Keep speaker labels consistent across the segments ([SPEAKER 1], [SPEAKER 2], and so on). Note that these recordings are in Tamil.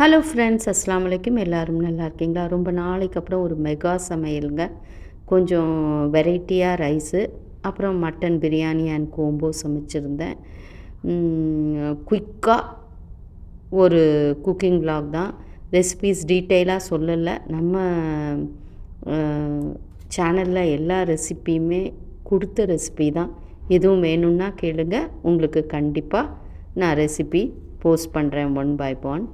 [SPEAKER 1] ஹலோ ஃப்ரெண்ட்ஸ் அஸ்லாம் வலைக்கும் எல்லோரும் நல்லா இருக்கீங்களா? ரொம்ப நாளைக்கு அப்புறம் ஒரு மெகா சமையலுங்க. கொஞ்சம் வெரைட்டியாக ரைஸு அப்புறம் மட்டன் பிரியாணி அண்ட் கோம்போ சமைச்சிருந்தேன். குயிக்காக ஒரு குக்கிங் vlog தான். ரெசிபீஸ் டீட்டெயிலாக சொல்லலை. நம்ம சேனலில் எல்லா ரெசிப்பியுமே கொடுத்த ரெசிபி தான். எதுவும் வேணும்னா கேளுங்க. உங்களுக்கு கண்டிப்பாக நான் ரெசிபி போஸ்ட் பண்ணுறேன் ஒன் பை ஒன்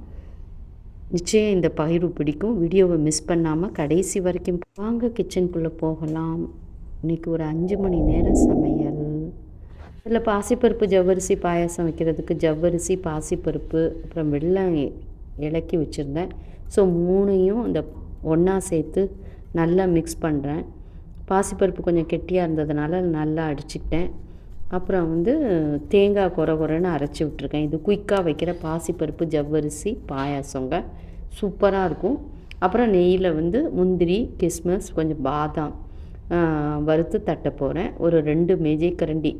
[SPEAKER 1] நிச்சயம் இந்த பகிர்வு பிடிக்கும். வீடியோவை மிஸ் பண்ணாமல் கடைசி வரைக்கும் வாங்க கிச்சனுக்குள்ளே போகலாம். இன்றைக்கி ஒரு அஞ்சு மணி நேரம் சமையல். இதில் பாசிப்பருப்பு ஜவ்வரிசி பாயாசம் வைக்கிறதுக்கு ஜவ்வரிசி பாசிப்பருப்பு அப்புறம் வெள்ளம் இலக்கி வச்சுருந்தேன். ஸோ மூணையும் இந்த ஒன்றா சேர்த்து நல்லா மிக்ஸ் பண்ணுறேன் பாசிப்பருப்பு கொஞ்சம் கெட்டியாக இருந்ததுனால நல்லா அடிச்சுக்கிட்டேன். அப்புறம் வந்து தேங்காய் குறை குறைன்னு அரைச்சி விட்ருக்கேன் இது குயிக்காக வைக்கிற பாசிப்பருப்பு ஜவ்வரிசி பாயாசங்க. சூப்பராக இருக்கும். அப்புறம் நெய்யில் வந்து முந்திரி கிஸ்மஸ் கொஞ்சம் பாதாம் வறுத்து தட்ட போகிறேன் ஒரு ரெண்டு மேஜைக்கரண்டி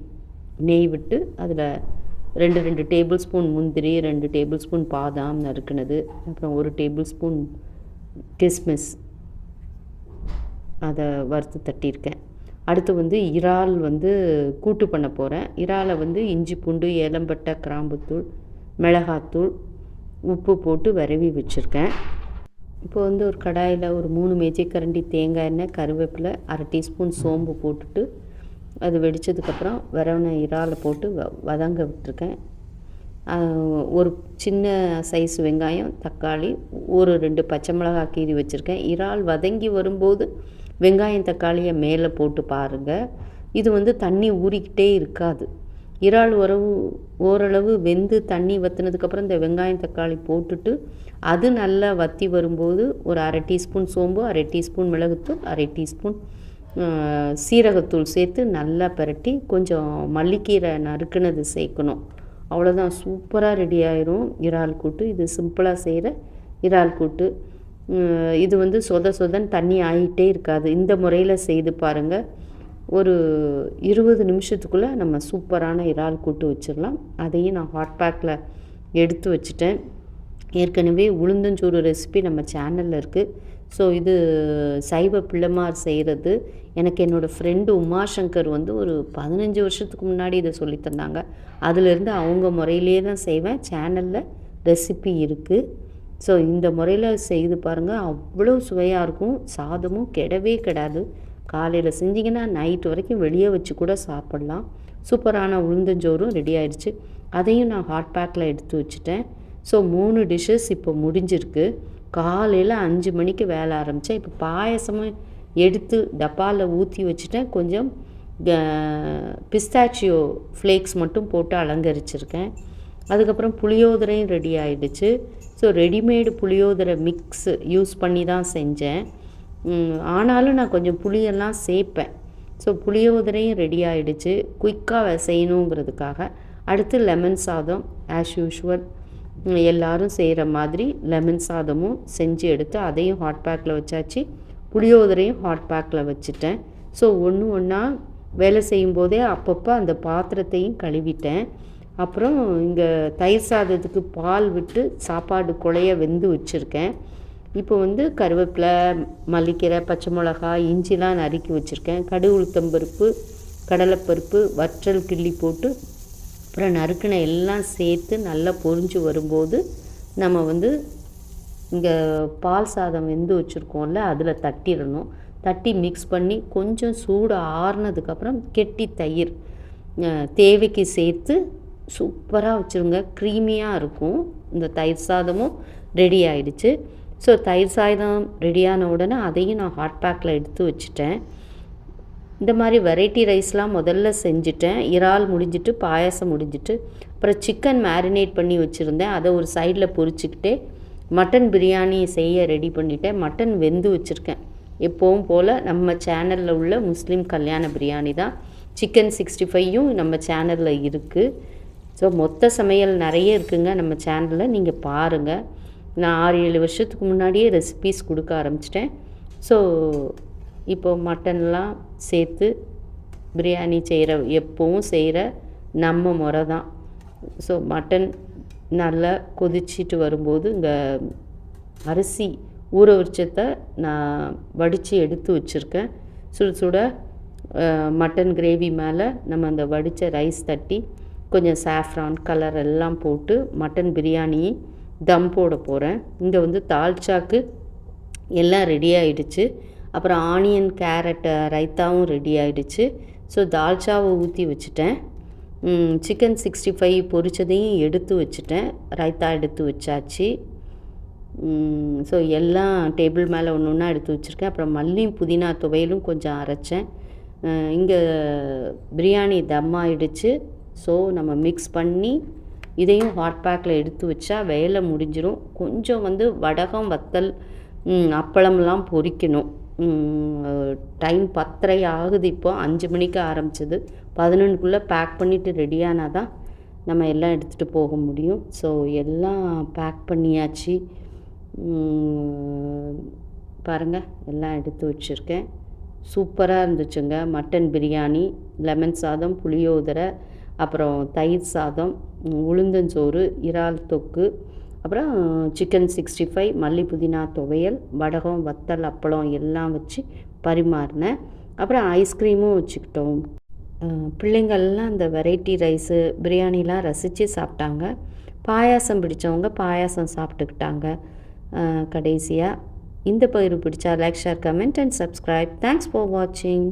[SPEAKER 1] நெய் விட்டு அதில் ரெண்டு ரெண்டு டேபிள் ஸ்பூன் முந்திரி ரெண்டு டேபிள் ஸ்பூன் பாதாம் நறுக்குனது. அப்புறம் ஒரு டேபிள் ஸ்பூன் கிஸ்மிஸ் அதை வறுத்து தட்டியிருக்கேன். அடுத்து வந்து இறால் வந்து கூட்டு பண்ண போகிறேன் இறாலை வந்து இஞ்சி பூண்டு ஏலம்பட்டை கிராம்புத்தூள் மிளகாத்தூள் உப்பு போட்டு வரவி வச்சுருக்கேன். இப்போ வந்து ஒரு கடாயில் ஒரு மூணு மேஜைக்கரண்டி தேங்காய் எண்ணெய் கருவேப்பிலை அரை டீஸ்பூன் சோம்பு போட்டுட்டு அது வெடித்ததுக்கப்புறம் வரவன இறாலை போட்டு வ வதங்க விட்டுருக்கேன். ஒரு சின்ன சைஸ் வெங்காயம் தக்காளி ஒரு ரெண்டு பச்சை மிளகாய் கீறி வச்சுருக்கேன். இறால் வதங்கி வரும்போது வெங்காயம் தக்காளியை மேலே போட்டு பாருங்கள் இது வந்து தண்ணி ஊறிக்கிட்டே இருக்காது. இறால் உறவு ஓரளவு வெந்து தண்ணி வற்றினதுக்கப்புறம் இந்த வெங்காயம் தக்காளி போட்டுட்டு அது நல்லா வற்றி வரும்போது ஒரு அரை டீஸ்பூன் சோம்பு அரை டீஸ்பூன் மிளகுத்தூள் அரை டீஸ்பூன் சீரகத்தூள் சேர்த்து நல்லா பரட்டி கொஞ்சம் மல்லிக்கீரை நறுக்குனது சேர்க்கணும். அவ்வளோதான் சூப்பராக ரெடி ஆயிரும். இறால் கூட்டு. இது சிம்பிளாக செய்கிற இறால் கூட்டு. இது வந்து சொத சொதன் தண்ணி ஆகிட்டே இருக்காது. இந்த முறையில் செய்து பாருங்கள் ஒரு இருபது நிமிஷத்துக்குள்ளே நம்ம சூப்பரான இறால் கூட்டு வச்சிடலாம். அதையும் நான் ஹாட் பேக்கில் எடுத்து வச்சுட்டேன். ஏற்கனவே உளுந்தஞ்சோறு ரெசிபி நம்ம சேனலில் இருக்குது ஸோ இது சைவ பிள்ளைமார் செய்கிறது எனக்கு என்னோடய ஃப்ரெண்டு உமாசங்கர் வந்து ஒரு பதினஞ்சு வருஷத்துக்கு முன்னாடி இதை சொல்லித்தந்தாங்க தந்தாங்க. அவங்க முறையிலே தான் செய்வேன். சேனலில் ரெசிபி இருக்குது ஸோ இந்த முறையில் செய்து பாருங்கள் அவ்வளோ சுவையாக இருக்கும். சாதமும் கெடவே கெடாது. காலையில் செஞ்சிங்கன்னா நைட் வரைக்கும் வெளியே வச்சு கூட சாப்பிட்லாம். சூப்பரான உளுந்தஞ்சோறும் ரெடி ஆயிடுச்சு. அதையும் நான் ஹாட் பேக்கில் எடுத்து வச்சுட்டேன். ஸோ மூணு டிஷ்ஷஸ் இப்போ முடிஞ்சிருக்கு. காலையில் அஞ்சு மணிக்கு வேலை ஆரம்பித்தேன் இப்போ பாயசமும் எடுத்து டப்பாவில் ஊற்றி வச்சுட்டேன். கொஞ்சம் பிஸ்தாச்சியோ ஃப்ளேக்ஸ் மட்டும் போட்டு அலங்கரிச்சிருக்கேன். அதுக்கப்புறம் புளியோதரையும் ரெடி ஆகிடுச்சு ஸோ ரெடிமேடு புளியோதரை மிக்ஸ் யூஸ் பண்ணி தான் செஞ்சேன் ஆனாலும் நான் கொஞ்சம் புளியெல்லாம் சேர்ப்பேன் ஸோ புளியோதரையும் ரெடி ஆகிடுச்சு குயிக்காக செய்யணுங்கிறதுக்காக. அடுத்து லெமன் சாதம் ஆஸ் யூஷுவல் எல்லோரும் செய்கிற மாதிரி லெமன் சாதமும் செஞ்சு எடுத்து அதையும் ஹாட் பேக்கில் வச்சாச்சு. புளியோதரையும் ஹாட் பேக்கில் வச்சுட்டேன். ஸோ ஒன்று ஒன்றா வேலை செய்யும்போதே அப்பப்போ அந்த பாத்திரத்தையும் கழுவிட்டேன். அப்புறம் இங்கே தயிர் சாதத்துக்கு பால் விட்டு சாப்பாடு குழைய வெந்து வச்சுருக்கேன். இப்போ வந்து கருவேப்பிலை மல்லிக்கீரை பச்சை மிளகாய் இஞ்சிலாம் நறுக்கி வச்சுருக்கேன். கடு உளுத்தம்பருப்பு கடலைப்பருப்பு வற்றல் கிள்ளி போட்டு அப்புறம் நறுக்கின எல்லாம் சேர்த்து நல்லா பொரிஞ்சு வரும்போது நம்ம வந்து இங்கே பால் சாதம் வெந்து வச்சுருக்கோம்ல அதில் தட்டிடணும். தட்டி மிக்ஸ் பண்ணி கொஞ்சம் சூடு ஆறுனதுக்கப்புறம் கெட்டி தயிர் தேவைக்கு சேர்த்து சூப்பராக வச்சுருங்க. க்ரீமியாக இருக்கும். இந்த தயிர் சாதமும் ரெடி ஆயிடுச்சு. ஸோ தயிர் சாதம் ரெடியான உடனே அதையும் நான் ஹாட் பேக்கில் எடுத்து வச்சுட்டேன். இந்த மாதிரி வெரைட்டி ரைஸ்லாம் முதல்ல செஞ்சுட்டேன். இறால் முடிஞ்சிட்டு பாயாசம் முடிஞ்சிட்டு அப்புறம் சிக்கன் மேரினேட் பண்ணி வச்சுருந்தேன். அதை ஒரு சைடில் பொரிச்சுக்கிட்டே மட்டன் பிரியாணி செய்ய ரெடி பண்ணிட்டேன். மட்டன் வெந்து வச்சுருக்கேன். எப்போவும் போல் நம்ம சேனலில் உள்ள முஸ்லீம் கல்யாண பிரியாணி தான். சிக்கன் சிக்ஸ்டி ஃபைவும் நம்ம சேனலில் இருக்குது ஸோ மொத்த சமையல் நிறைய இருக்குங்க நம்ம சேனலில் நீங்கள் பாருங்கள் நான் ஆறு ஏழு வருஷத்துக்கு முன்னாடியே ரெசிபீஸ் கொடுக்க ஆரம்பிச்சிட்டேன். ஸோ இப்போது மட்டன்லாம் சேர்த்து பிரியாணி செய்கிற எப்போவும் செய்கிற நம்ம முறை தான். ஸோ மட்டன் நல்லா கொதிச்சிட்டு வரும்போது இங்கே அரிசி ஊற வச்சத்தை நான் வடித்து எடுத்து வச்சுருக்கேன். சுட சுட மட்டன் கிரேவி மேலே நம்ம அந்த வடித்த ரைஸ் தட்டி கொஞ்சம் சாஃப்ரான் கலர் எல்லாம் போட்டு மட்டன் பிரியாணி தம் போட போகிறேன் இங்கே வந்து தால்ச்சாக்கு எல்லாம் ரெடி ஆகிடுச்சு அப்புறம் ஆனியன் கேரட் ரைத்தாவும் ரெடி ஆகிடுச்சு ஸோ தால்ச்சாவை ஊற்றி வச்சுட்டேன். சிக்கன் சிக்ஸ்டி ஃபைவ் பொரிச்சதையும் எடுத்து வச்சுட்டேன். ரைத்தா எடுத்து வச்சாச்சு. ஸோ எல்லாம் டேபிள் மேலே ஒன்று ஒன்றா எடுத்து வச்சுருக்கேன். அப்புறம் மல்லியும் புதினா துவையலும் கொஞ்சம் அரைச்சேன். இங்கே பிரியாணி தம் ஆகிடுச்சு ஸோ நம்ம மிக்ஸ் பண்ணி இதையும் ஹாட் பேக்கில் எடுத்து வச்சா வேலை முடிஞ்சிடும் கொஞ்சம் வந்து வடகம் வத்தல் அப்பளம்லாம் பொரிக்கணும் டைம் பத்தரை ஆகுது இப்போ. அஞ்சு மணிக்கு ஆரம்பிச்சது. பதினொன்றுக்குள்ளே பேக் பண்ணிவிட்டு ரெடியானால் தான் நம்ம எல்லாம் எடுத்துகிட்டு போக முடியும். ஸோ எல்லாம் பேக் பண்ணியாச்சு. பாருங்கள் எல்லாம் எடுத்து வச்சுருக்கேன். சூப்பராக இருந்துச்சுங்க. மட்டன் பிரியாணி லெமன் சாதம் புளியோதரை அப்புறம் தயிர் சாதம் உளுந்தஞ்சோறு இறால் தொக்கு அப்புறம் சிக்கன் சிக்ஸ்டி ஃபைவ் மல்லி புதினா துவையல் வடகம் வத்தல் அப்பளம் எல்லாம் வச்சு பரிமாறினேன். அப்புறம் ஐஸ்கிரீமும் வச்சுக்கிட்டோம். பிள்ளைங்கள்லாம் இந்த வெரைட்டி ரைஸு பிரியாணிலாம் ரசித்து சாப்பிட்டாங்க. பாயாசம் பிடிச்சவங்க பாயாசம் சாப்பிட்டுக்கிட்டாங்க. கடைசியாக இந்த பயிர் பிடிச்சா like share comment and subscribe thanks for வாட்சிங்